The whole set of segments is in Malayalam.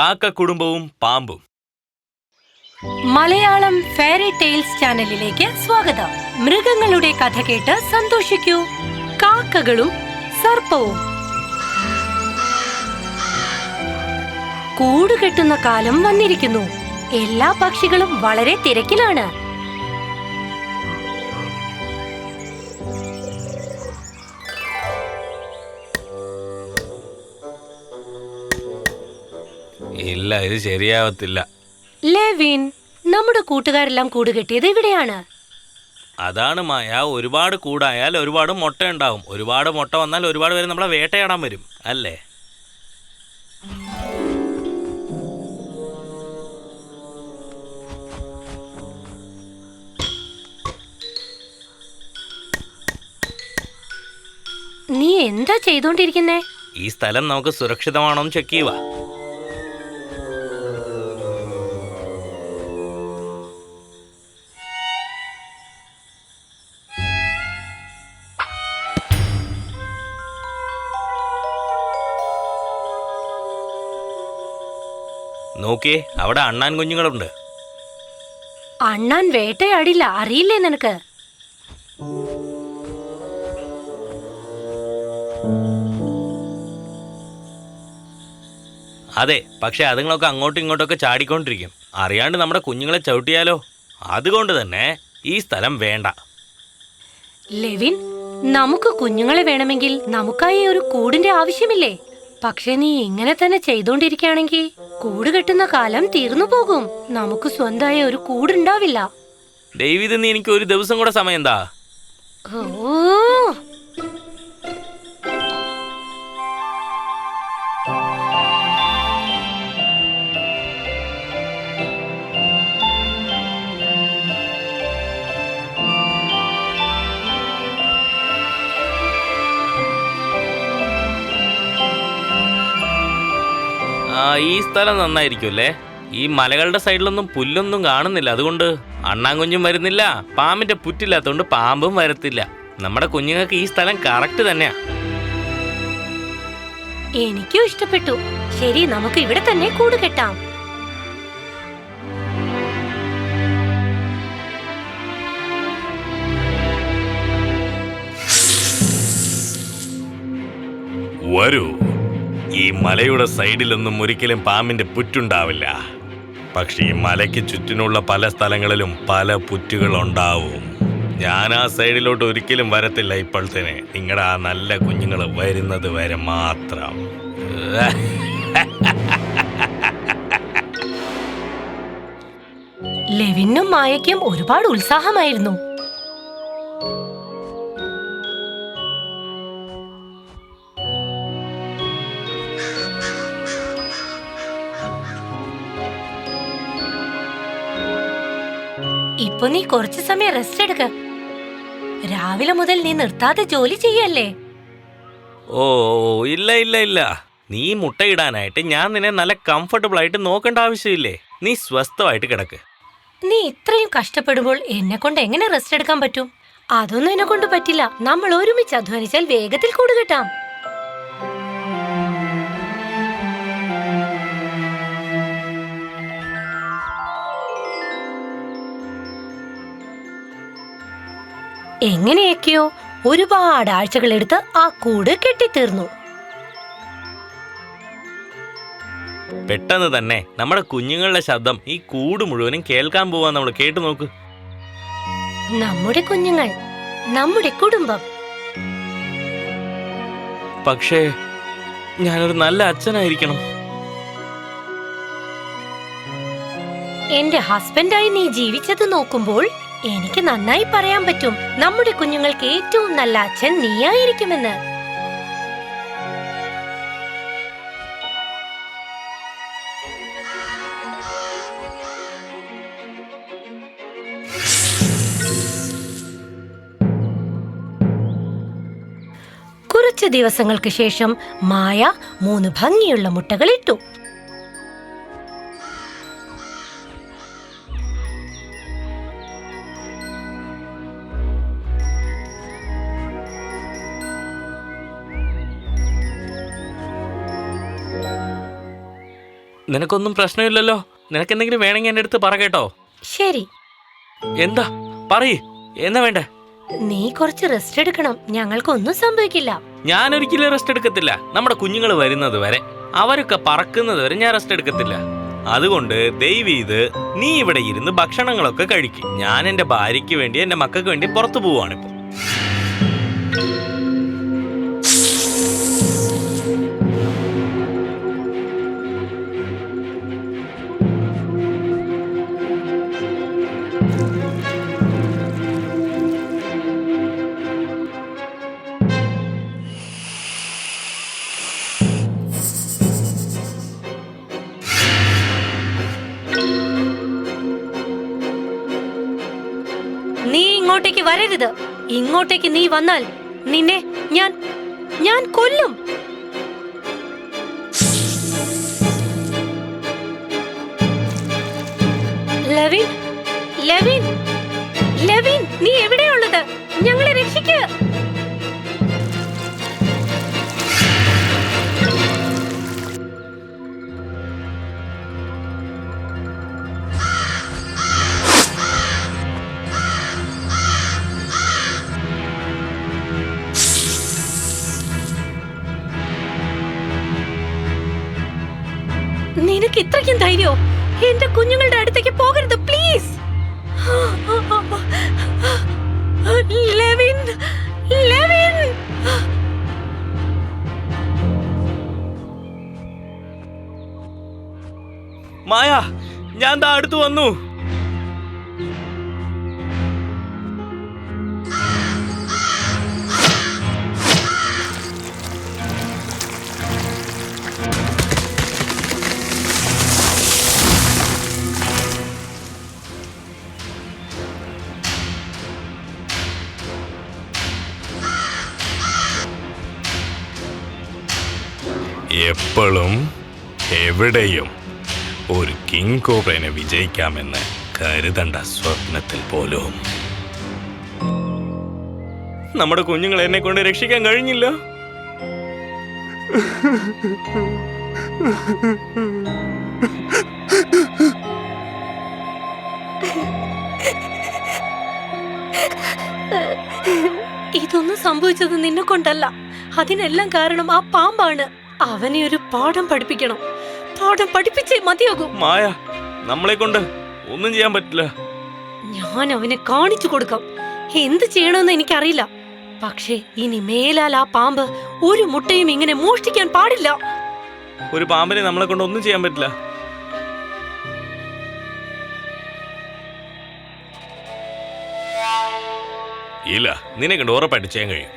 കാക്ക കുടുംബവും പാമ്പും. മലയാളം ഫെയറി ടെയിൽസ് ചാനലിലേക്ക് സ്വാഗതം. മൃഗങ്ങളുടെ കഥ കേട്ട് സന്തോഷിക്കൂ. കാക്കകളും സർപ്പവും. കൂടുകെട്ടുന്ന കാലം വന്നിരിക്കുന്നു. എല്ലാ പക്ഷികളും വളരെ തിരക്കിലാണ്. ഇല്ല ഇത് ശരിയാവത്തില്ല. ലെവിൻ നമ്മുടെ കൂട്ടുകാരെല്ലാം കൂട് കെട്ടിയത് ഇവിടെയാണ് അതാണ് മായ ഒരുപാട് കൂടായാൽ ഒരുപാട് മുട്ട ഉണ്ടാവും. ഒരുപാട് മുട്ട വന്നാൽ ഒരുപാട് പേര് നമ്മളെ വേട്ടയാടാൻ വരും അല്ലേ? നീ എന്താ ചെയ്തോണ്ടിരിക്കുന്നേ? ഈ സ്ഥലം നമുക്ക് സുരക്ഷിതമാണോ എന്ന് ചെക്ക് ചെയ്യുക നോക്കിയേ അവിടെ അണ്ണാൻ കുഞ്ഞുങ്ങളുണ്ട്. അണ്ണാൻ വേട്ടയാടില്ല അറിയില്ലേ നിനക്ക്? അതെ പക്ഷെ അതുങ്ങളൊക്കെ അങ്ങോട്ടും ഇങ്ങോട്ടൊക്കെ ചാടിക്കൊണ്ടിരിക്കും. അറിയാണ്ട് നമ്മുടെ കുഞ്ഞുങ്ങളെ ചവിട്ടിയാലോ? അതുകൊണ്ട് തന്നെ ഈ സ്ഥലം വേണ്ട. ലെവിൻ നമുക്ക് കുഞ്ഞുങ്ങളെ വേണമെങ്കിൽ നമുക്കായി ഒരു കൂടിന്റെ ആവശ്യമില്ലേ? പക്ഷെ നീ ഇങ്ങനെ തന്നെ ചെയ്തോണ്ടിരിക്കുകയാണെങ്കിൽ കൂട് കെട്ടുന്ന കാലം തീർന്നു പോകും. നമുക്ക് സ്വന്തമായ ഒരു കൂടുണ്ടാവില്ല. ഡേവിദ് നീ എനിക്ക് ഒരു ദിവസം കൂടെ സമയം എന്താ ഓ സ്ഥലം നന്നായിരിക്കും അല്ലേ ഈ മലകളുടെ സൈഡിലൊന്നും പുല്ലൊന്നും കാണുന്നില്ല. അതുകൊണ്ട് അണ്ണാങ്കുഞ്ഞും വരുന്നില്ല. പാമ്പിന്റെ പുറ്റില്ലാത്തതുകൊണ്ട് പാമ്പും വരത്തില്ല. നമ്മുടെ കുഞ്ഞുങ്ങൾക്ക് ഈ സ്ഥലം കറക്റ്റ് തന്നെയാ. എനിക്കും ഇഷ്ടപ്പെട്ടു. ശരി നമുക്ക് ഇവിടെ തന്നെ കൂട് കെട്ടാം. വരൂ. ഈ മലയുടെ സൈഡിലൊന്നും ഒരിക്കലും പാമ്പിന്റെ പുറ്റുണ്ടാവില്ല. പക്ഷേ ഈ മലയ്ക്ക് ചുറ്റിനുള്ള പല സ്ഥലങ്ങളിലും പല പുറ്റുകൾ ഉണ്ടാവും ഞാൻ ആ സൈഡിലോട്ട് ഒരിക്കലും വരത്തില്ല ഇപ്പോഴത്തേന് നിങ്ങളുടെ ആ നല്ല കുഞ്ഞുങ്ങൾ വരുന്നത് വരെ മാത്രം. ലെവിനും മായയ്ക്കും ഒരുപാട് ഉത്സാഹമായിരുന്നു. ഇപ്പൊ നീ കുറച്ചു സമയം റെസ്റ്റ് എടുക്ക. രാവിലെ മുതൽ നീ നിർത്താതെ ജോലി ചെയ്യല്ലേ? ഓ ഇല്ല ഇല്ല ഇല്ല. നീ മുട്ടയിടാനായിട്ട് ഞാൻ നിന്നെ നല്ല കംഫർട്ടബിൾ ആയിട്ട് നോക്കേണ്ട ആവശ്യമില്ലേ? നീ സ്വസ്ഥമായിട്ട് കിടക്ക്. നീ ഇത്രയും കഷ്ടപ്പെടുമ്പോൾ എന്നെ കൊണ്ട് എങ്ങനെ റെസ്റ്റ് എടുക്കാൻ പറ്റും? അതൊന്നും എന്നെ കൊണ്ട് പറ്റില്ല. നമ്മൾ ഒരുമിച്ച് അധ്വാനിച്ചാൽ വേഗത്തിൽ കൂടുകെട്ടാം എങ്ങനെയൊക്കെയോ ഒരുപാട് ആഴ്ചകളെടുത്ത് ആ കൂട് കെട്ടിത്തീർന്നു. പെട്ടെന്ന് തന്നെ നമ്മുടെ കുഞ്ഞുങ്ങളുടെ ശബ്ദം ഈ കൂട് മുഴുവനും കേൾക്കാൻ പോവാൻ നമ്മൾ കേട്ടു നോക്ക്. നമ്മുടെ കുഞ്ഞുങ്ങൾ നമ്മുടെ കുടുംബം. പക്ഷേ ഞാനൊരു നല്ല അച്ഛനായിരിക്കണം. എന്റെ ഹസ്ബൻഡായി നീ ജീവിച്ചത് നോക്കുമ്പോൾ എനിക്ക് നന്നായി പറയാൻ പറ്റും. നമ്മുടെ കുഞ്ഞുങ്ങൾക്ക് ഏറ്റവും നല്ല അച്ഛൻ നീയായിരിക്കുമെന്ന്. കുറച്ച് ദിവസങ്ങൾക്ക് ശേഷം മായ മൂന്ന് ഭംഗിയുള്ള മുട്ടകൾ ഇട്ടു. നിനക്കൊന്നും പ്രശ്നമില്ലല്ലോ. നിനക്ക് എന്തെങ്കിലും വേണമെങ്കിൽ എന്റെ അടുത്ത് പറ കേട്ടോ. ശരി. എന്താ? പറയ്. എന്താ വേണ്ട? നീ കുറച്ച് റെസ്റ്റ് എടുക്കണം. ഞങ്ങൾക്കൊന്നും സംഭവിക്കില്ല. ഞാൻ ഒരിക്കലും റെസ്റ്റ് എടുക്കത്തില്ല. നമ്മുടെ കുഞ്ഞുങ്ങൾ വരുന്നത് വരെ. അവരൊക്കെ പറക്കുന്നത് വരെ ഞാൻ റെസ്റ്റ് എടുക്കത്തില്ല. അതുകൊണ്ട് ദയവ് ഇത് നീ ഇവിടെ ഇരുന്ന് ഭക്ഷണങ്ങളൊക്കെ കഴിക്കും. ഞാൻ എന്റെ ഭാര്യയ്ക്ക് വേണ്ടി എന്റെ മക്കൾക്ക് വേണ്ടി പുറത്തു പോവാണിപ്പോ നീ ഇങ്ങോട്ടേക്ക് വരരുത്. ഇങ്ങോട്ടേക്ക് നീ വന്നാൽ നിന്നെ ഞാൻ ഞാൻ കൊല്ലും. ലവിൻ ലവിൻ ലവിൻ നീ എവിടെയുള്ളത് നിനക്ക് ഇത്രയ്ക്കും ധൈര്യോ? എന്റെ കുഞ്ഞുങ്ങളുടെ അടുത്തേക്ക് പോകരുത് പ്ലീസ് ലെവിൻ ലെവിൻ. മായ ഞാൻ ദാ അടുത്ത് വന്നു. എപ്പോഴും എവിടെയും ഒരു കിങ് കോബ്രനെ വിജയിക്കാമെന്ന് കരുതണ്ട സ്വപ്നത്തിൽ പോലും. നമ്മുടെ കുഞ്ഞുങ്ങൾ എന്നെ കൊണ്ട് രക്ഷിക്കാൻ കഴിഞ്ഞില്ല. ഇതൊന്നും സംഭവിച്ചത് നിന്നെ കൊണ്ടല്ല. അതിനെല്ലാം കാരണം ആ പാമ്പാണ്. അവനെ ഒരു പാഠം പഠിപ്പിക്കണം. പാഠം പഠിപ്പിച്ചേ മതിയാകും. മായ നമ്മളെ കൊണ്ട് ഒന്നും ചെയ്യാൻ പറ്റില്ല. ഞാൻ അവനെ കാണിച്ചു കൊടുക്കാം. എന്ത് ചെയ്യണമെന്ന് എനിക്കറിയില്ല. പക്ഷേ ഇനി മേലാൽ ആ പാമ്പ് ഒരു മുട്ടയും ഇങ്ങനെ മോഷ്ടിക്കാൻ പാടില്ല. ഒരു പാമ്പിനെ നമ്മളെ കൊണ്ട് ഒന്നും ചെയ്യാൻ പറ്റില്ല. ഇല്ല നിന്നെ കണ്ട് ഉറപ്പായിട്ട് ചെയ്യാൻ കഴിയും.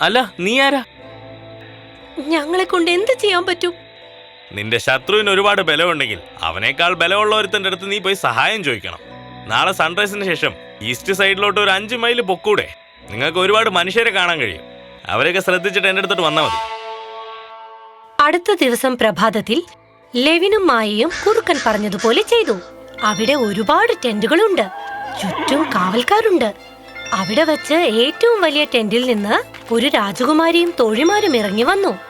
അല്ല നീ ആരാ? ഞങ്ങളെ കൊണ്ട് എന്ത് ചെയ്യാൻ പറ്റും? നിന്റെ ശത്രുവിന് ഒരുപാട് ബലമുണ്ടെങ്കിൽ അവനേക്കാൾ ബലമുള്ള ഒരുത്തന്റെ അടുത്ത് നീ പോയി സഹായം ചോദിക്കണം. നാളെ സൺറൈസിന് ശേഷം ഈസ്റ്റ് സൈഡിലോട്ട് ഒരു അഞ്ച് മൈൽ പൊക്കൂടെ. നിങ്ങൾക്ക് ഒരുപാട് മനുഷ്യരെ കാണാൻ കഴിയും. അവരെയൊക്കെ ശ്രദ്ധിച്ചിട്ട് എന്റെ അടുത്തോട്ട് വന്നാൽ മതി. അടുത്ത ദിവസം പ്രഭാതത്തിൽ ലെവിനും മായയും കുറുക്കൻ പറഞ്ഞതുപോലെ ചെയ്തു. അവിടെ ഒരുപാട് ടെന്റുകളുണ്ട്. ചുറ്റും കാവൽക്കാരുണ്ട്. അവിടെ വച്ച് ഏറ്റവും വലിയ ടെന്റിൽ നിന്ന് ഒരു രാജകുമാരിയും തോഴിമാരും ഇറങ്ങി വന്നു.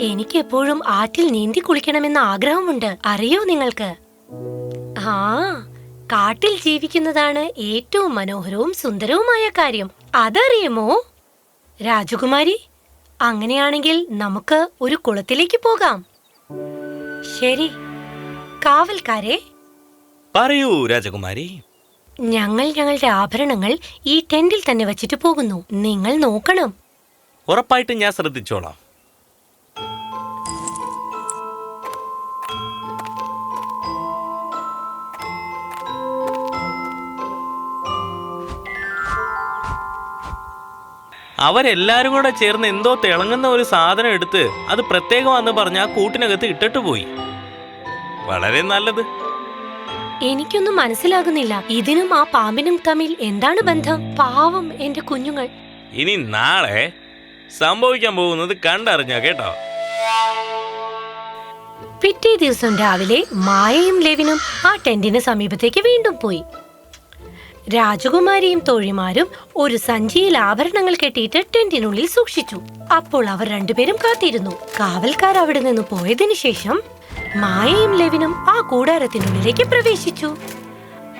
എനിക്ക് എപ്പോഴും ആറ്റിൽ നീന്തി കുളിക്കണമെന്ന ആഗ്രഹമുണ്ട്. അറിയോ നിങ്ങൾക്ക്? ആ കാട്ടിൽ ജീവിക്കുന്നതാണ് ഏറ്റവും മനോഹരവും സുന്ദരവുമായ കാര്യം. അതറിയുമോ? രാജകുമാരി അങ്ങനെയാണെങ്കിൽ നമുക്ക് ഒരു കുളത്തിലേക്ക് പോകാം. ശരി. കാവൽക്കാരെ. പറയൂ രാജകുമാരി. ഞങ്ങൾ ഞങ്ങളുടെ ആഭരണങ്ങൾ ഈ ടെന്റിൽ തന്നെ വച്ചിട്ട് പോകുന്നു. നിങ്ങൾ നോക്കണം. ഉറപ്പായിട്ടും ഞാൻ ശ്രദ്ധിച്ചോളാം. അവരെല്ലാരും കൂടെ ചേർന്ന് എന്തോ തിളങ്ങുന്ന ഒരു സാധനം എടുത്ത് അത് പ്രത്യേകമാന്ന് പറഞ്ഞ് ആ കൂട്ടിനകത്ത് ഇട്ടിട്ട് പോയി. വളരെ നല്ലത്. എനിക്കൊന്നും മനസ്സിലാകുന്നില്ല. ഇതിനും ആ പാമ്പിനും തമ്മിൽ എന്താണ് ബന്ധം? പാവം എന്റെ കുഞ്ഞുങ്ങൾ. ഇനി നാളെ സംഭവിക്കാൻ പോകുന്നത് കണ്ടറിഞ്ഞ കേട്ടോ? പിറ്റേ ദിവസം രാവിലെ മായയും ലെവിനും ആ ടെന്റിന് സമീപത്തേക്ക് വീണ്ടും പോയി. രാജകുമാരിയും തോഴിമാരും ഒരു സഞ്ചിയിൽ ആഭരണങ്ങൾ കെട്ടിയിട്ട് ടെന്റിനുള്ളിൽ സൂക്ഷിച്ചു. അപ്പോൾ അവർ രണ്ടുപേരും കാത്തിരുന്നു. കാവൽക്കാർ അവിടെ നിന്ന് പോയതിനു ശേഷം മായയും ലെവിനും ആ കൂടാരത്തിനുള്ളിലേക്ക് പ്രവേശിച്ചു.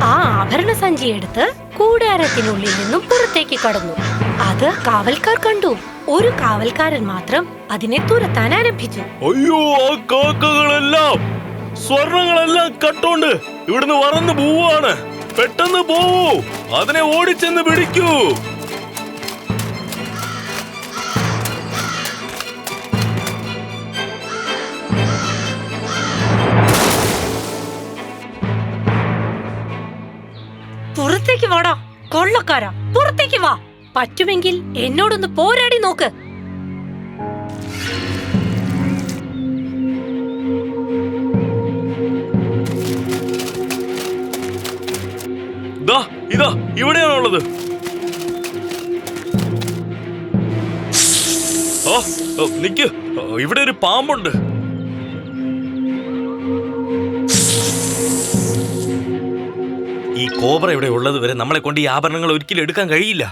ആ ആഭരണ സഞ്ചി എടുത്ത് കൂടാരത്തിനുള്ളിൽ നിന്നും പുറത്തേക്ക് കടന്നു. അത് കാവൽക്കാർ കണ്ടു. ഒരു കാവൽക്കാരൻ മാത്രം അതിനെ തുരത്താൻ ആരംഭിച്ചു. അയ്യോ ആ കാക്കകളെല്ലാം സ്വർണങ്ങളെല്ലാം കട്ടോണ്ട് ഇവിടുന്ന് വറന്ന് പോവാണ് പെട്ടെന്ന് പോവൂ അതിനെ ഓടിച്ചെന്ന് പിടിക്കൂ. പുറത്തേക്ക് വാടാ കൊള്ളക്കാരാ. പുറത്തേക്ക് വാ. പറ്റുമെങ്കിൽ എന്നോടൊന്ന് പോരാടി നോക്ക്. ഇതാ ഇവിടെയാണുള്ളത് ഓ ഓ, നിക്ക്. ഇവിടെ ഒരു പാമ്പുണ്ട്. ഈ കോബ്ര ഇവിടെ ഉള്ളത് വരെ നമ്മളെ കൊണ്ട് ഈ ആഭരണങ്ങൾ ഒരിക്കലും എടുക്കാൻ കഴിയില്ല.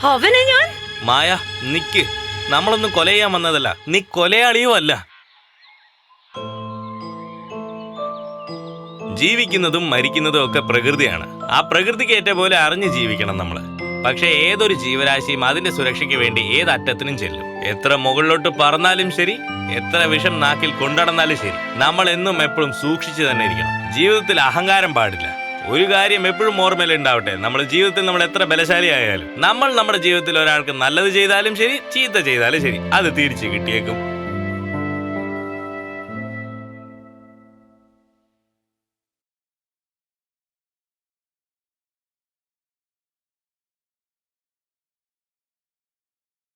അവനെ ഞാൻ മായ നിക്ക്. നമ്മളൊന്നും കൊല ചെയ്യാൻ വന്നതല്ല. നീ കൊലയാളിയും അല്ല ജീവിക്കുന്നതും മരിക്കുന്നതും ഒക്കെ പ്രകൃതിയാണ്. ആ പ്രകൃതിക്ക് ഏറ്റ പോലെ അറിഞ്ഞ് ജീവിക്കണം നമ്മൾ പക്ഷേ ഏതൊരു ജീവരാശിയും അതിന്റെ സുരക്ഷയ്ക്ക് വേണ്ടി ഏത് അറ്റത്തിനും ചെല്ലും. എത്ര മുകളിലോട്ട് പറന്നാലും ശരി എത്ര വിഷം നാക്കിൽ കൊണ്ടടന്നാലും ശരി. നമ്മൾ എന്നും എപ്പോഴും സൂക്ഷിച്ചു തന്നെ ഇരിക്കണം. ജീവിതത്തിൽ അഹങ്കാരം പാടില്ല. ഒരു കാര്യം എപ്പോഴും ഓർമ്മയിൽ ഉണ്ടാവട്ടെ. നമ്മുടെ ജീവിതത്തിൽ നമ്മൾ എത്ര ബലശാലി ആയാലും നമ്മൾ നമ്മുടെ ജീവിതത്തിൽ ഒരാൾക്ക് നല്ലത് ചെയ്താലും ശരി ചീത്ത ചെയ്താലും ശരി. അത് തിരിച്ചു കിട്ടിയേക്കും.